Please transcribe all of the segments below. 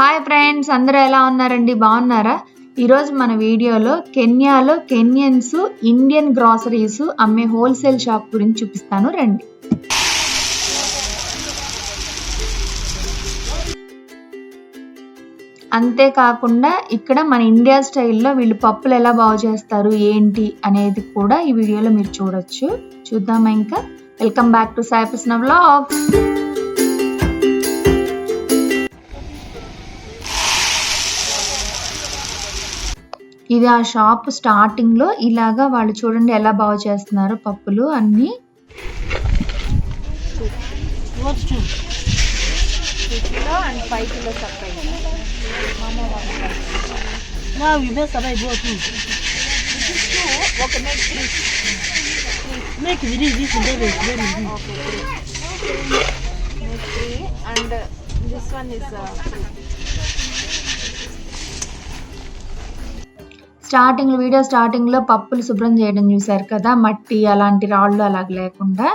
Hi friends అందరూ ఎలా ఉన్నారండి? బాగున్నారా? ఈరోజు మన వీడియోలో కెన్యాలో కెన్యన్స్ ఇండియన్ గ్రాసరీస్ అమ్మే హోల్సేల్ షాప్ గురించి చూపిస్తాను. రండి. అంతేకాకుండా ఇక్కడ మన ఇండియా స్టైల్లో వీళ్ళు పప్పులు ఎలా బాగు చేస్తారు ఏంటి అనేది కూడా ఈ వీడియోలో మీరు చూడొచ్చు. చూద్దామా ఇంకా? వెల్కమ్ బ్యాక్ టు సాయిపస్న వ్లాగ్స్ ఇది ఆ షాప్ స్టార్టింగ్లో ఇలాగా వాళ్ళు చూడండి ఎలా బాగు చేస్తున్నారు పప్పులు అన్నీ. What's kilo and five kilo separate నా you mess up, I ఒక neck three Make it this, this, and okay three three and this one is starting video స్టార్టింగ్లో పప్పులు శుభ్రం చేయడం చూశారు కదా మట్టి అలాంటి రాళ్ళు అలాగ లేకుండా.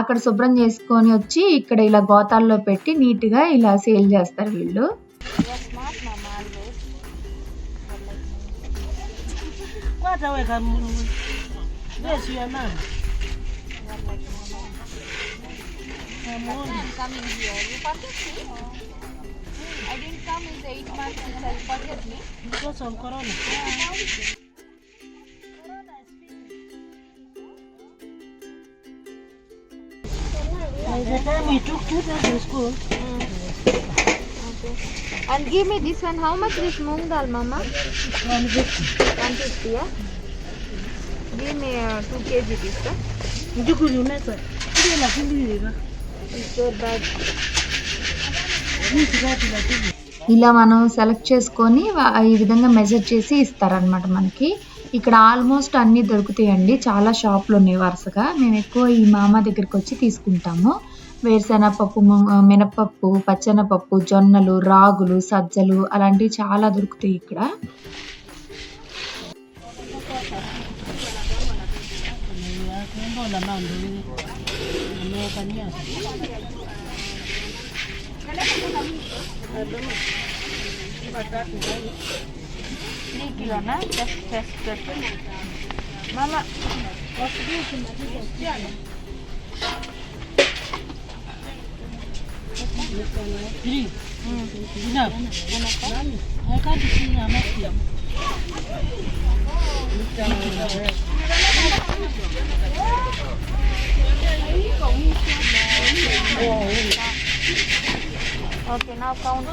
అక్కడ శుభ్రం చేసుకొని వచ్చి ఇక్కడ ఇలా గోతాల్లో పెట్టి నీట్గా ఇలా సేల్ చేస్తారు వీళ్ళు. Smart coming? Yes, you And give me this one. How much is mung dal, Mama? 150. 150, yeah? Give me uh, 2 kg this, one. Do you want to make it? sir. you कुछ होना sir ये लाख मिलेगा इस और बाद to सुबह सुबह ఇలా మనం సెలెక్ట్ చేసుకొని ఈ విధంగా మెజర్ చేసి ఇస్తారనమాట మనకి. ఇక్కడ ఆల్మోస్ట్ అన్నీ దొరుకుతాయండి. చాలా షాపులు ఉన్నాయి వరుసగా. మేము ఎక్కువ ఈ మామ దగ్గరికి వచ్చి తీసుకుంటాము. వేరుశెనగపప్పు మినపప్పు పచ్చెనపప్పు జొన్నలు రాగులు సజ్జలు అలాంటివి చాలా దొరుకుతాయి ఇక్కడ. Regülona dəst təsdiqdir. Mama, nasıl diyorsun? Yani. Biri. Zina. Her kardeşini rahmet diyeyim. Oh, okay నా count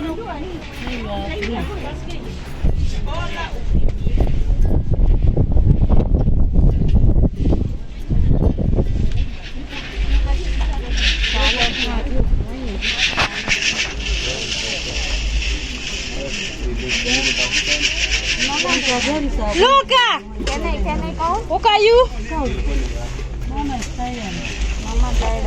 Luca! Can I can I count What are you? Mama is tired. Mama tired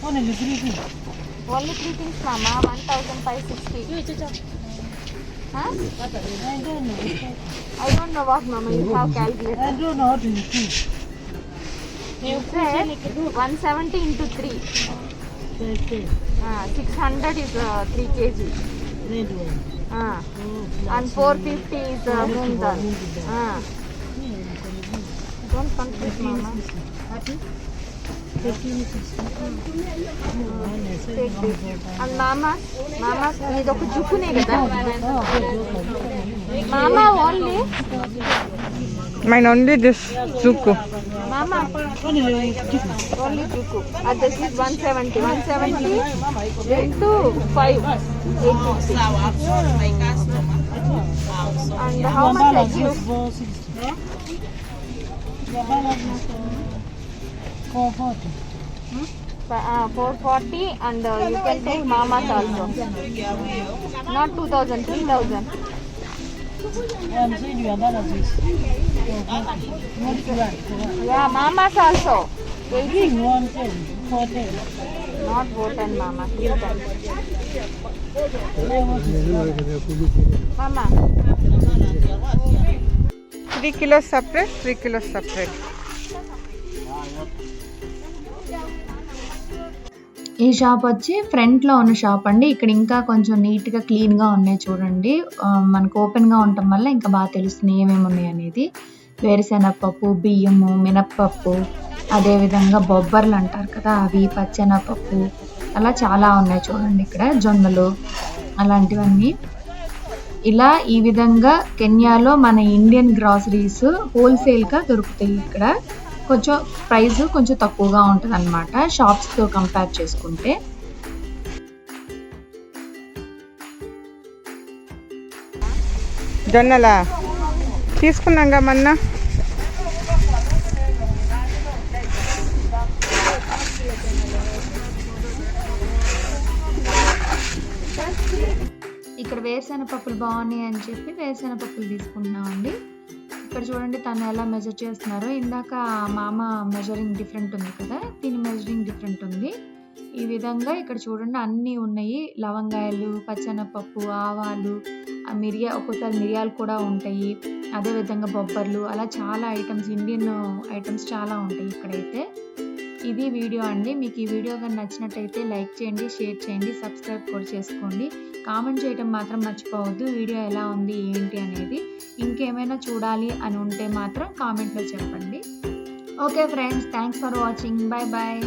One is reading. Only three things, Mama. One thousand five sixty. Huh? I don't know. I don't know what, Mama. You have calculated. I don't know what you think. You said one seventy into three. Six hundred is uh, three kg. And four fifty is moong dal don't confuse and మామ మామ ఇది ఒక జుక్కునే కదా? మామ only mine only this జుక్కు Mama, only Juku. At the seat 170. 170 into 5. 850. And how much I give? Uh, 440 and uh, you can take mamas also. Not 2000, 3000. Yeah, mamas also. Baby. One, two, four, ten. Not four, ten, mama. Mama. Three kilos separate, three kilos separate. ఈ shop వచ్చి ఫ్రంట్లో ఉన్న shop అండి. ఇక్కడ ఇంకా కొంచెం నీట్గా క్లీన్గా ఉన్నాయి చూడండి. మనకు ఓపెన్గా ఉండటం వల్ల ఇంకా బాగా తెలుస్తుంది ఏమేమి ఉన్నాయి అనేది. వేరుశెనగపప్పు బియ్యము మినప్పప్పు అదే విధంగా బొబ్బర్లు అంటారు కదా అవి పచ్చెనగపప్పు అలా చాలా ఉన్నాయి చూడండి ఇక్కడ జొన్నలు అలాంటివన్నీ. ఇలా ఈ విధంగా కెన్యాలో మన ఇండియన్ గ్రాసరీస్ హోల్సేల్గా దొరుకుతాయి ఇక్కడ. కొంచెం ప్రైస్ కొంచెం తక్కువగా ఉంటుంది అనమాట షాప్స్తో కంపేర్ చేసుకుంటే. జొన్నలా? తీసుకున్నాగా మొన్న. ఇక్కడ వేరుశెనగ పప్పులు బాగున్నాయి అని చెప్పి వేరుశెనగ పప్పులు తీసుకుంటున్నామండి. ఇక్కడ చూడండి తను ఎలా మెజర్ చేస్తున్నారో. ఇందాక మామ మెజరింగ్ డిఫరెంట్ ఉంది కదా దీని మెజరింగ్ డిఫరెంట్ ఉంది. ఈ విధంగా ఇక్కడ చూడండి అన్నీ ఉన్నాయి. లవంగాయలు పచ్చెనపప్పు ఆవాలు మిరియా ఒక్కోసారి మిరియాలు కూడా ఉంటాయి. అదే విధంగా బొబ్బర్లు అలా చాలా ఐటమ్స్ ఇండియన్ ఐటమ్స్ చాలా ఉంటాయి ఇక్కడైతే. ఇది వీడియో అండి. మీకు ఈ వీడియో కానీ నచ్చినట్టయితే లైక్ చేయండి షేర్ చేయండి సబ్స్క్రైబ్ కూడా చేసుకోండి. కామెంట్ చేయడం మాత్రం మర్చిపోవద్దు. వీడియో ఎలా ఉంది ఏంటి అనేది ఇంకేమైనా చూడాలి అని ఉంటే మాత్రం కామెంట్లో చెప్పండి. Okay friends thanks for watching. Bye bye